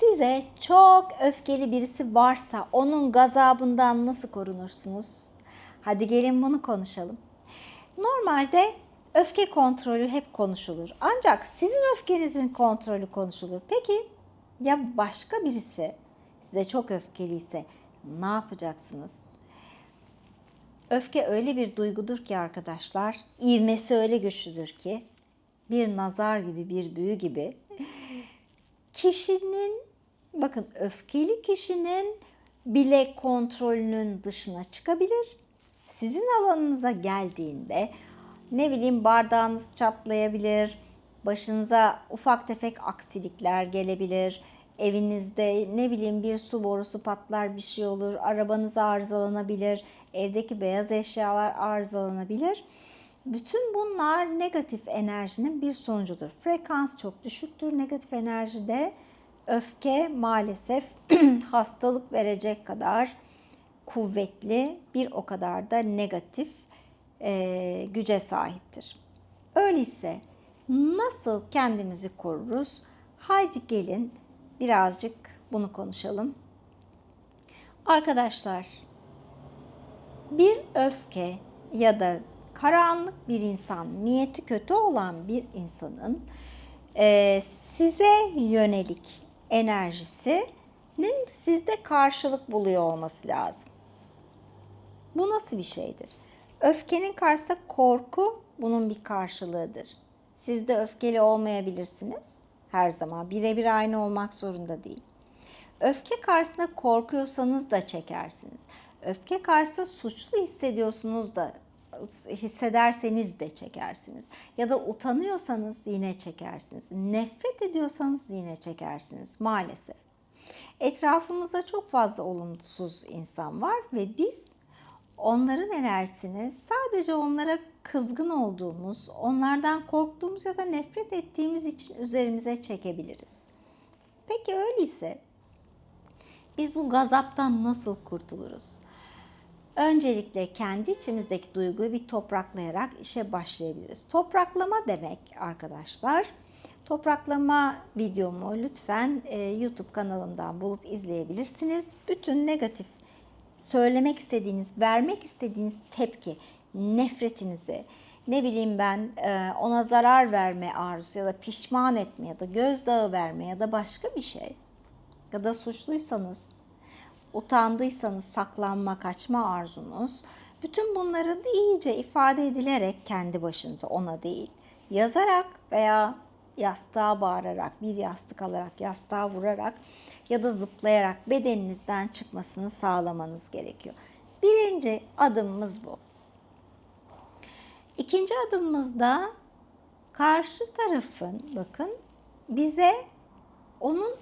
Size çok öfkeli birisi varsa onun gazabından nasıl korunursunuz? Hadi gelin bunu konuşalım. Normalde öfke kontrolü hep konuşulur. Ancak sizin öfkenizin kontrolü konuşulur. Peki ya başka birisi size çok öfkeliyse ne yapacaksınız? Öfke öyle bir duygudur ki arkadaşlar, ivmesi öyle güçlüdür ki bir nazar gibi, bir büyü gibi kişinin bakın öfkeli kişinin bile kontrolünün dışına çıkabilir. Sizin alanınıza geldiğinde ne bileyim bardağınız çatlayabilir, başınıza ufak tefek aksilikler gelebilir. Evinizde ne bileyim bir su borusu patlar bir şey olur, arabanız arızalanabilir, evdeki beyaz eşyalar arızalanabilir. Bütün bunlar negatif enerjinin bir sonucudur. Frekans çok düşüktür. Negatif enerjide öfke maalesef hastalık verecek kadar kuvvetli bir o kadar da negatif e, güce sahiptir. Öyleyse nasıl kendimizi koruruz? Haydi gelin birazcık bunu konuşalım. Arkadaşlar bir öfke ya da karanlık bir insan, niyeti kötü olan bir insanın e, size yönelik enerjisinin sizde karşılık buluyor olması lazım. Bu nasıl bir şeydir? Öfkenin karşısında korku bunun bir karşılığıdır. Siz de öfkeli olmayabilirsiniz. Her zaman birebir aynı olmak zorunda değil. Öfke karşısında korkuyorsanız da çekersiniz. Öfke karşısında suçlu hissediyorsunuz da hissederseniz de çekersiniz. Ya da utanıyorsanız yine çekersiniz. Nefret ediyorsanız yine çekersiniz maalesef. Etrafımızda çok fazla olumsuz insan var ve biz onların enerjisini sadece onlara kızgın olduğumuz, onlardan korktuğumuz ya da nefret ettiğimiz için üzerimize çekebiliriz. Peki öyleyse biz bu gazaptan nasıl kurtuluruz? Öncelikle kendi içimizdeki duyguyu bir topraklayarak işe başlayabiliriz. Topraklama demek arkadaşlar. Topraklama videomu lütfen e, YouTube kanalımdan bulup izleyebilirsiniz. Bütün negatif söylemek istediğiniz, vermek istediğiniz tepki, nefretinizi, ne bileyim ben e, ona zarar verme arzusu ya da pişman etme ya da gözdağı verme ya da başka bir şey ya da suçluysanız utandıysanız saklanma, kaçma arzunuz, bütün bunların iyice ifade edilerek kendi başınıza ona değil, yazarak veya yastığa bağırarak, bir yastık alarak, yastığa vurarak ya da zıplayarak bedeninizden çıkmasını sağlamanız gerekiyor. Birinci adımımız bu. İkinci adımımızda karşı tarafın bakın bize onun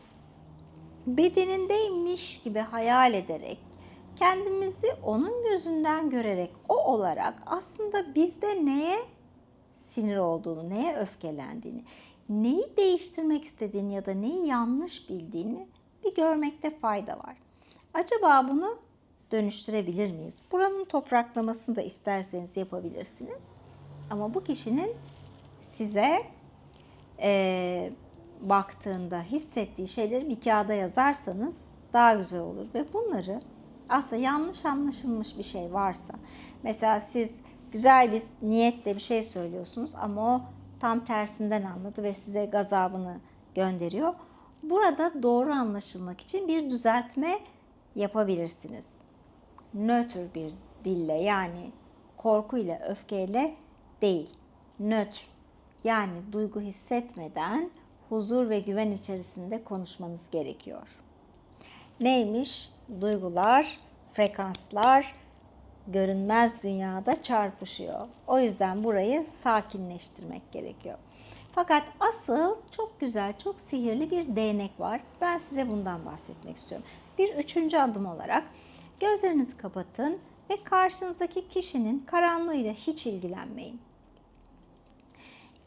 bedenindeymiş gibi hayal ederek kendimizi onun gözünden görerek o olarak aslında bizde neye sinir olduğunu, neye öfkelendiğini, neyi değiştirmek istediğini ya da neyi yanlış bildiğini bir görmekte fayda var. Acaba bunu dönüştürebilir miyiz? Buranın topraklamasını da isterseniz yapabilirsiniz. Ama bu kişinin size e, baktığında hissettiği şeyleri bir kağıda yazarsanız daha güzel olur ve bunları aslında yanlış anlaşılmış bir şey varsa mesela siz güzel bir niyetle bir şey söylüyorsunuz ama o tam tersinden anladı ve size gazabını gönderiyor. Burada doğru anlaşılmak için bir düzeltme yapabilirsiniz. Nötr bir dille yani korkuyla, öfkeyle değil. Nötr yani duygu hissetmeden huzur ve güven içerisinde konuşmanız gerekiyor. Neymiş? Duygular, frekanslar görünmez dünyada çarpışıyor. O yüzden burayı sakinleştirmek gerekiyor. Fakat asıl çok güzel, çok sihirli bir değnek var. Ben size bundan bahsetmek istiyorum. Bir üçüncü adım olarak gözlerinizi kapatın ve karşınızdaki kişinin karanlığıyla hiç ilgilenmeyin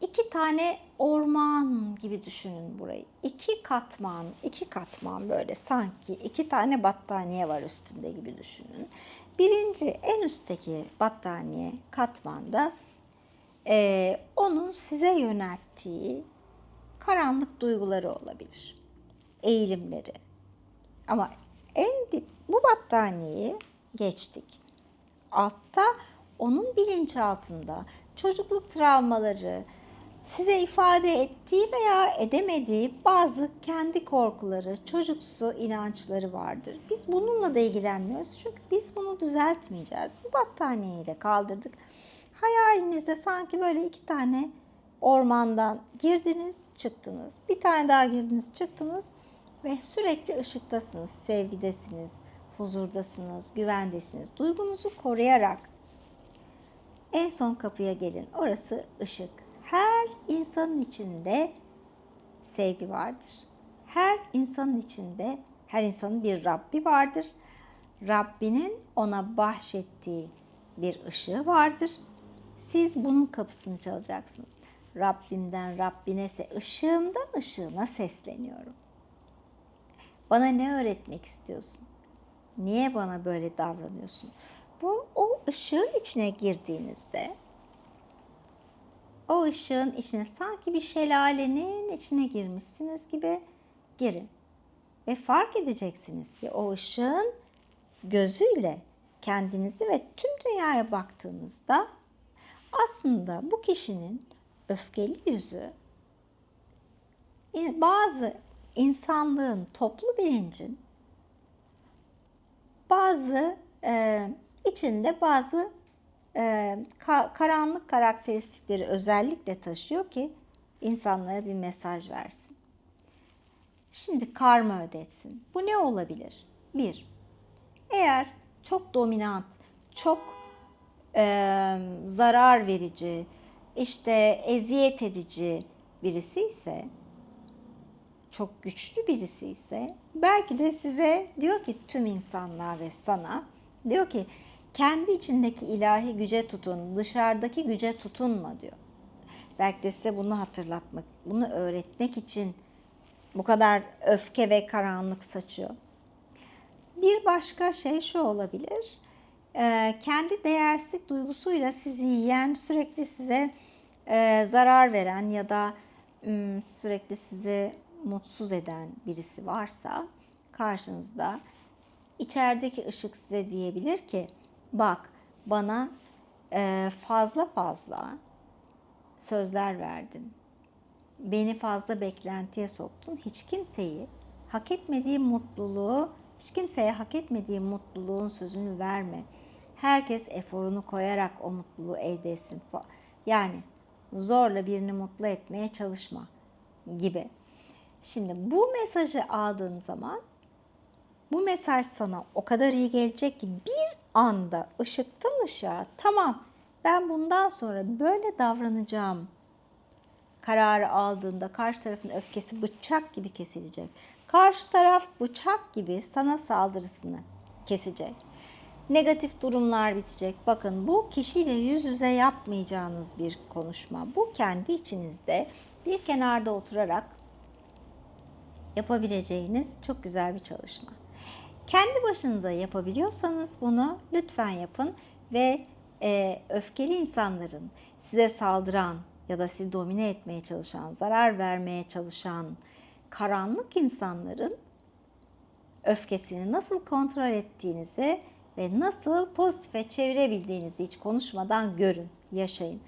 iki tane orman gibi düşünün burayı. İki katman, iki katman böyle sanki iki tane battaniye var üstünde gibi düşünün. Birinci en üstteki battaniye katmanda e, onun size yönelttiği karanlık duyguları olabilir. eğilimleri. Ama en dip bu battaniyeyi geçtik. Altta onun bilinçaltında çocukluk travmaları, size ifade ettiği veya edemediği bazı kendi korkuları, çocuksu inançları vardır. Biz bununla da ilgilenmiyoruz çünkü biz bunu düzeltmeyeceğiz. Bu battaniyeyi de kaldırdık. Hayalinizde sanki böyle iki tane ormandan girdiniz, çıktınız. Bir tane daha girdiniz, çıktınız ve sürekli ışıktasınız, sevgidesiniz, huzurdasınız, güvendesiniz. Duygunuzu koruyarak en son kapıya gelin. Orası ışık. Her insanın içinde sevgi vardır. Her insanın içinde, her insanın bir Rabbi vardır. Rabbinin ona bahşettiği bir ışığı vardır. Siz bunun kapısını çalacaksınız. Rabbimden Rabbinese, ışığımdan ışığına sesleniyorum. Bana ne öğretmek istiyorsun? Niye bana böyle davranıyorsun? Bu o ışığın içine girdiğinizde o ışığın içine sanki bir şelalenin içine girmişsiniz gibi girin. Ve fark edeceksiniz ki o ışığın gözüyle kendinizi ve tüm dünyaya baktığınızda aslında bu kişinin öfkeli yüzü bazı insanlığın toplu bilincin bazı e, içinde bazı e, ka- karanlık karakteristikleri özellikle taşıyor ki insanlara bir mesaj versin. Şimdi karma ödetsin. Bu ne olabilir? Bir, eğer çok dominant, çok e, zarar verici, işte eziyet edici birisi ise, çok güçlü birisi ise belki de size diyor ki tüm insanlığa ve sana diyor ki kendi içindeki ilahi güce tutun, dışarıdaki güce tutunma diyor. Belki de size bunu hatırlatmak, bunu öğretmek için bu kadar öfke ve karanlık saçıyor. Bir başka şey şu olabilir. Ee, kendi değersizlik duygusuyla sizi yiyen, sürekli size e, zarar veren ya da sürekli sizi mutsuz eden birisi varsa karşınızda içerideki ışık size diyebilir ki bak bana e, fazla fazla sözler verdin. Beni fazla beklentiye soktun. Hiç kimseyi hak etmediği mutluluğu, hiç kimseye hak etmediği mutluluğun sözünü verme. Herkes eforunu koyarak o mutluluğu elde etsin. Yani zorla birini mutlu etmeye çalışma gibi. Şimdi bu mesajı aldığın zaman bu mesaj sana o kadar iyi gelecek ki bir anda ışıktan ışığa tamam ben bundan sonra böyle davranacağım kararı aldığında karşı tarafın öfkesi bıçak gibi kesilecek. Karşı taraf bıçak gibi sana saldırısını kesecek. Negatif durumlar bitecek. Bakın bu kişiyle yüz yüze yapmayacağınız bir konuşma. Bu kendi içinizde bir kenarda oturarak yapabileceğiniz çok güzel bir çalışma. Kendi başınıza yapabiliyorsanız bunu lütfen yapın ve e, öfkeli insanların size saldıran ya da sizi domine etmeye çalışan, zarar vermeye çalışan karanlık insanların öfkesini nasıl kontrol ettiğinizi ve nasıl pozitife çevirebildiğinizi hiç konuşmadan görün, yaşayın.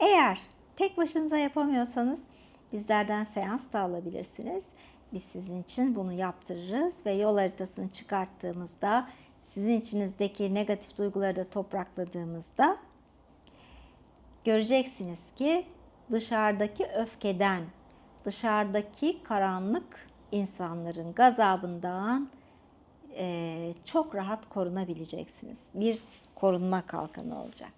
Eğer tek başınıza yapamıyorsanız bizlerden seans da alabilirsiniz. Biz sizin için bunu yaptırırız ve yol haritasını çıkarttığımızda sizin içinizdeki negatif duyguları da toprakladığımızda göreceksiniz ki dışarıdaki öfkeden, dışarıdaki karanlık insanların gazabından e, çok rahat korunabileceksiniz. Bir korunma kalkanı olacak.